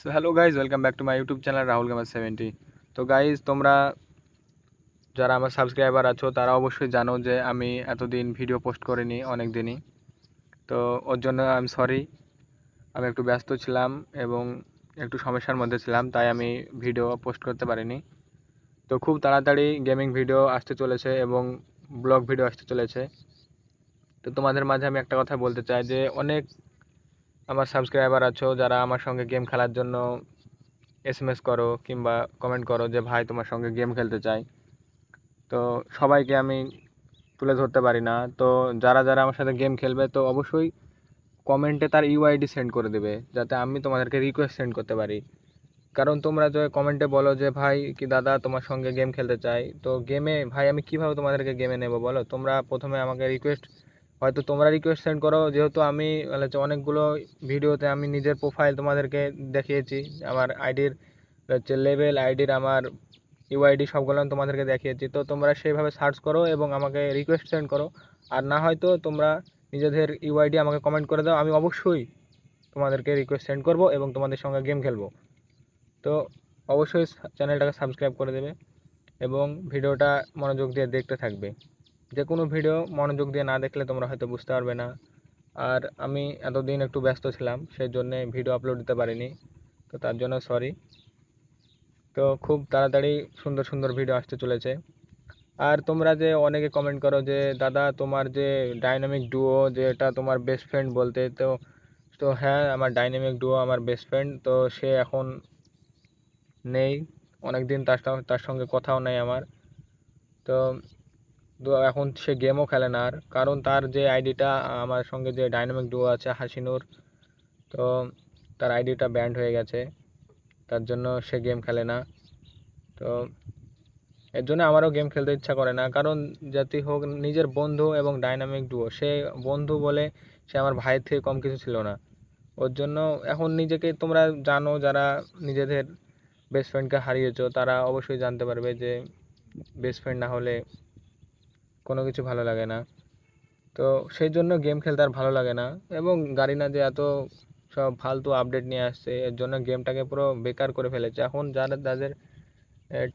So hello guys welcome back to my YouTube channel Rahul gamer seventy তো guys তোমরা যারা আমার subscriber আছো, তারা অবশ্যই জানো যে আমি এতদিন ভিডিও পোস্ট করিনি অনেক দিনই তো, ওর জন্য আমি সরি আমি একটু ব্যস্ত ছিলাম এবং একটু সমস্যার মধ্যে ছিলাম, তাই আমি ভিডিও পোস্ট করতে পারিনি। তো, খুব তাড়াতাড়ি গেমিং ভিডিও আসতে চলেছে এবং ব্লগ ভিডিও আসতে চলেছে। তো, তোমাদের মাঝে আমি একটা কথা বলতে চাই যে, অনেক আমার সাবস্ক্রাইবার আছো, যারা আমার সঙ্গে গেম খেলার জন্য এস এম এস করো কিংবা কমেন্ট করো যে, ভাই, তোমার সঙ্গে গেম খেলতে চাই। তো সবাইকে আমি তুলে ধরতে পারি না। তো যারা যারা আমার সাথে গেম খেলবে, তো অবশ্যই কমেন্টে তার ইউআইডি সেন্ড করে দেবে, যাতে আমি তোমাদেরকে রিকোয়েস্ট সেন্ড করতে পারি। কারণ তোমরা যে কমেন্টে বলো যে, ভাই, কি দাদা, তোমার সঙ্গে গেম খেলতে চাই? তো গেমে ভাই, আমি কীভাবে তোমাদেরকে গেমে নেব বলো? তোমরা প্রথমে আমাকে রিকোয়েস্ট হয়তো তোমরা রিকোয়েস্ট সেন্ড করো। যেহেতু আমি মানে হচ্ছে অনেকগুলো ভিডিওতে আমি নিজের প্রোফাইল তোমাদেরকে দেখিয়েছি। আমার আইডির হচ্ছে লেভেল আইডির আমার ইউআইডি সবগুলো আমি তোমাদেরকে দেখিয়েছি। তো তোমরা সেইভাবে সার্চ করো এবং আমাকে রিকোয়েস্ট সেন্ড করো। আর না হয়তো তোমরা নিজেদের ইউআইডি আমাকে কমেন্ট করে দাও। আমি অবশ্যই তোমাদেরকে রিকোয়েস্ট সেন্ড করব এবং তোমাদের সঙ্গে গেম খেলব। তো অবশ্যই চ্যানেলটাকে সাবস্ক্রাইব করে দেবে এবং ভিডিওটা মনোযোগ দিয়ে দেখতে থাকবে। যে কোনো ভিডিও মনোযোগ দিয়ে না দেখলে তোমরা হয়তো বুঝতে পারবে না। আর আমি এতদিন একটু ব্যস্ত ছিলাম সেই জন্যে ভিডিও আপলোড দিতে পারিনি। তো তার জন্য সরি তো খুব তাড়াতাড়ি সুন্দর সুন্দর ভিডিও আসতে চলেছে। আর তোমরা যে অনেকে কমেন্ট করো যে, দাদা, তোমার যে ডাইনামিক ডুও যে এটা তোমার বেস্ট ফ্রেন্ড বলতে, তো তো হ্যাঁ আমার ডাইনামিক ডুও আমার বেস্ট ফ্রেন্ড তো সে এখন নেই। অনেক দিন তার তার সঙ্গে কথাও নেই আমার। তো এখন সে গেমও খেলে না আর। কারণ তার যে আইডিটা আমার সঙ্গে যে ডাইনামিক ডুও আছে, হাসিনুর, তো তার আইডিটা ব্যান্ড হয়ে গেছে। তার জন্য সে গেম খেলে না। তো এর জন্য আমারও গেম খেলতে ইচ্ছা করে না। কারণ যাতে হোক, নিজের বন্ধু এবং ডাইনামিক ডুও সে বন্ধু বলে সে আমার ভাইয়ের থেকে কম কিছু ছিল না। ওর জন্য এখন নিজেকে, তোমরা জানো, যারা নিজেদের বেস্ট ফ্রেন্ডকে হারিয়েছো, তারা অবশ্যই জানতে পারবে যে বেস্ট ফ্রেন্ড না হলে কোনো কিছু ভালো লাগে না। তো সেই জন্য গেম খেলতে আর ভালো লাগে না। এবং গাড়ি না যে এত সব ফালতু আপডেট নিয়ে আসছে, এর জন্য গেমটাকে পুরো বেকার করে ফেলেছে। এখন যারা, যাদের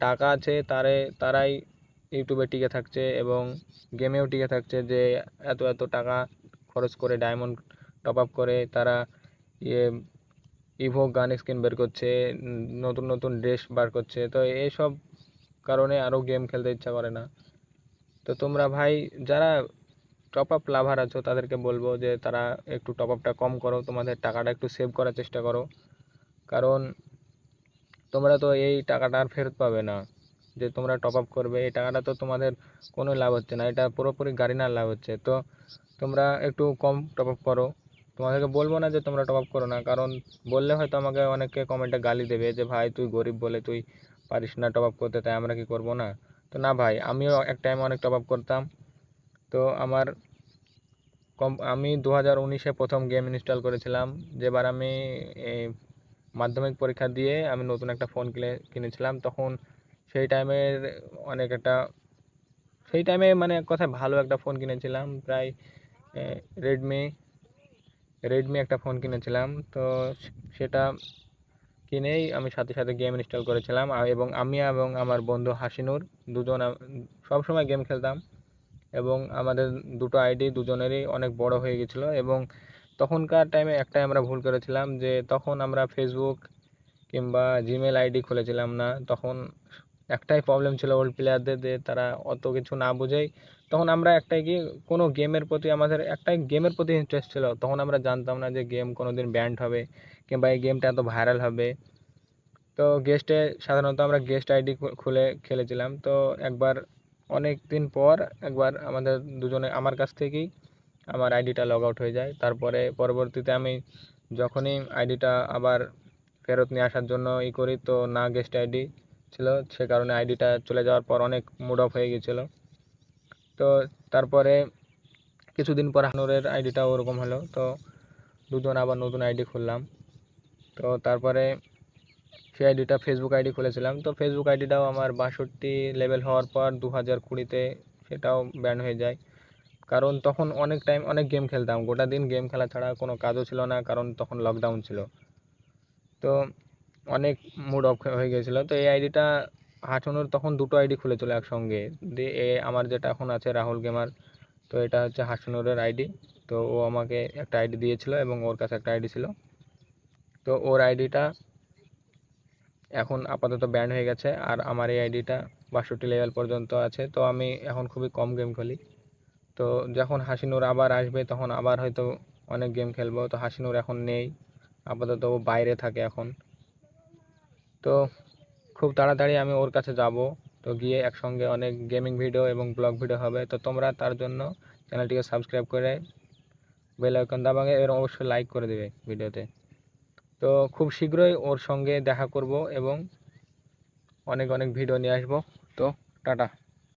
টাকা আছে, তারে, তারাই ইউটিউবে টিকে থাকছে এবং গেমেও টিকে থাকছে যে এত এত টাকা খরচ করে ডায়মন্ড টপ আপ করে তারা ইয়ে ইভো গান স্কিন বের করছে, নতুন নতুন ড্রেস বার করছে। তো এইসব কারণে আরও গেম খেলতে ইচ্ছা করে না। তো তোমরা ভাই যারা টপ আপ লাভার আছো, তাদেরকে বলব যে তারা একটু টপ আপটা কম করো, তোমাদের টাকাটা একটু সেভ করার চেষ্টা করো। কারণ তোমরা তো এই টাকাটা আর ফেরত পাবে না। যে তোমরা টপ আপ করবে, এই টাকাটা তো তোমাদের কোনো লাভ হচ্ছে না, এটা পুরোপুরি গাড়িনার লাভ হচ্ছে। তো তোমরা একটু কম টপ আপ করো। তোমাদেরকে বলব না যে তোমরা টপ আপ করো না, কারণ বললে হয়তো আমাকে অনেকে কমেন্টে গালি দেবে যে, ভাই তুই গরিব বলে তুই পারিস না টপ আপ করতে, তাই আমরা কি করব না? তো না ভাই, আমিও এক টাইমে অনেক টপ আপ করতাম। তো আমার কম, আমি দু হাজার উনিশে প্রথম গেম ইনস্টল করেছিলাম, যেবার আমি মাধ্যমিক পরীক্ষা দিয়ে আমি নতুন একটা ফোন কিনে, কিনেছিলাম। তখন সেই টাইমের অনেক একটা, সেই টাইমে মানে কথায় ভালো একটা ফোন কিনেছিলাম। প্রায় রেডমি রেডমি একটা ফোন কিনেছিলাম। তো সেটা কিনেই আমি সাথে সাথে গেম ইনস্টল করেছিলাম। এবং আমি এবং আমার বন্ধু হাসিনুর দুজন সব সবসময় গেম খেলতাম। এবং আমাদের দুটো আইডি দুজনেরই অনেক বড় হয়ে গেছিল। এবং তখনকার টাইমে একটাই আমরা ভুল করেছিলাম যে তখন আমরা ফেসবুক কিংবা জিমেল আইডি খুলেছিলাম না। তখন একটাই প্রবলেম ছিল ওল্ড প্লেয়ারদের যে তারা অত কিছু না বুঝেই। তখন আমরা একটাই কি, কোনো গেমের প্রতি আমাদের একটাই গেমের প্রতি ইন্টারেস্ট ছিল। তখন আমরা জানতাম না যে গেম কোনো দিন ব্যান্ড হবে, কিংবা এই গেমটা এত ভাইরাল হবে। তো গেস্টে সাধারণত আমরা গেস্ট আইডি খুলে খেলেছিলাম। তো একবার অনেক দিন পর একবার আমাদের দুজনে, আমার কাছ থেকেই আমার আইডিটা লগ আউট হয়ে যায়। তারপরে পরবর্তীতে আমি যখনই আইডিটা আবার ফেরত নিয়ে আসার জন্য ই করি, তো না গেস্ট আইডি ছিল, সে কারণে আইডিটা চলে যাওয়ার পর অনেক মুড অফ হয়ে গেছিল তো তারপরে কিছুদিন পর হানুরের আইডিটা ওরকম হলো, তো দুজন আবার নতুন আইডি খুললাম। তো তারপরে সেই আইডিটা ফেসবুক আইডি খুলেছিলাম। তো ফেসবুক আইডিটাও আমার বাষট্টি লেভেল হওয়ার পর দু হাজার কুড়িতে সেটাও ব্যান হয়ে যায়। কারণ তখন অনেক টাইম অনেক গেম খেলতাম। গোটা দিন গেম খেলা ছাড়া কোনো কাজও ছিল না, কারণ তখন লকডাউন ছিল। তো অনেক মুড অফ হয়ে গেছিল। তো এই আইডিটা হাসানুর তখন দুটো আইডি খুলেছিল একসঙ্গে। দিয়ে এ, আমার যেটা এখন আছে রাহুল গেমার তো এটা হচ্ছে হাসানুরের আইডি তো ও আমাকে একটা আইডি দিয়েছিল এবং ওর কাছে একটা আইডি ছিল। তো ওর আইডিটা এখন আপাতত ব্যান্ড হয়ে গেছে আর আমার এই আইডিটা বাষট্টি লেভেল পর্যন্ত আছে। তো আমি এখন খুবই কম গেম খেলি। তো যখন হাসিনুর আবার আসবে, তখন আবার হয়তো অনেক গেম খেলব। তো হাসিনুর এখন নেই। আপাতত ও বাইরে থাকে এখন। তো খুব তাড়াতাড়ি আমি ওর কাছে যাব। তো গিয়ে একসঙ্গে অনেক গেমিং ভিডিও এবং ব্লগ ভিডিও হবে। তো তোমরা তার জন্য চ্যানেলটিকে সাবস্ক্রাইব করে বেল আইকন দাবাগে এর অবশ্যই লাইক করে দেবে ভিডিওতে তো খুব শীঘ্রই ওর সঙ্গে দেখা করব এবং অনেক অনেক ভিডিও নিয়ে আসব। তো টাটা।